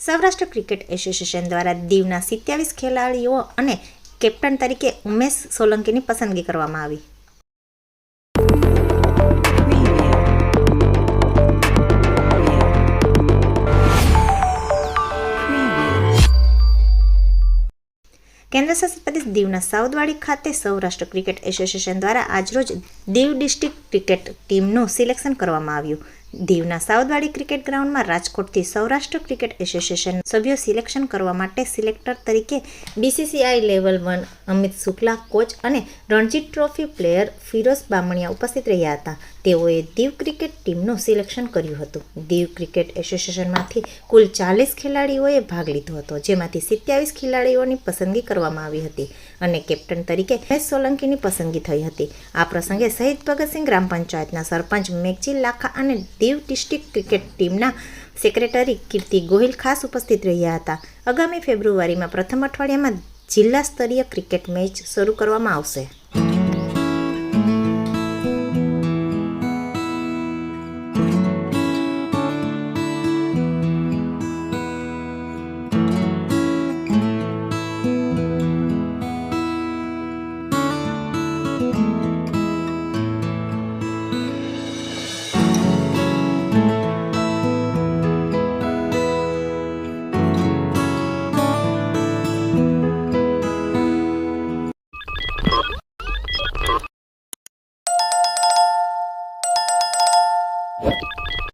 Saurashtra cricket association દ્વારા દીવના સિત્યાવીસ ખેલાડીઓ અને કેપ્ટન તરીકે ઉમેશ સોલંકીની પસંદગી કરવામાં આવી. કેન્દ્રશાસિત પ્રદેશ દીવના સાઉદવાડી ખાતે સૌરાષ્ટ્ર ક્રિકેટ એસોસિએશન દ્વારા આજરોજ દીવ ડિસ્ટ્રિક્ટ ક્રિકેટ ટીમનું સિલેક્શન કરવામાં આવ્યું. દીવના સાઉદવાડી ક્રિકેટ ગ્રાઉન્ડમાં રાજકોટથી સૌરાષ્ટ્ર ક્રિકેટ એસોસિએશન સભ્યો સિલેક્શન કરવા માટે સિલેક્ટર તરીકે BCCI level one Amit Shukla, coach અને રણજી ટ્રોફી પ્લેયર ફિરોઝ બામણિયા ઉપસ્થિત રહ્યા હતા. તેઓએ દીવ ક્રિકેટ ટીમનું સિલેક્શન કર્યું હતું. દીવ ક્રિકેટ એસોસિએશનમાંથી કુલ ચાલીસ ખેલાડીઓએ ભાગ લીધો હતો, જેમાંથી સિત્યાવીસ ખેલાડીઓની પસંદગી કરવામાં આવી હતી અને કેપ્ટન તરીકે મહેશ સોલંકીની પસંદગી થઈ હતી. આ પ્રસંગે શહીદ ભગતસિંહ ગ્રામ પંચાયતના સરપંચ મેઘજી લાખા અને દીવ ડિસ્ટ્રિક્ટ ક્રિકેટ ટીમના સેક્રેટરી કીર્તિ ગોહિલ ખાસ ઉપસ્થિત રહ્યા હતા. આગામી ફેબ્રુઆરીમાં પ્રથમ અઠવાડિયામાં જિલ્લા સ્તરીય ક્રિકેટ મેચ શરૂ કરવામાં આવશે. you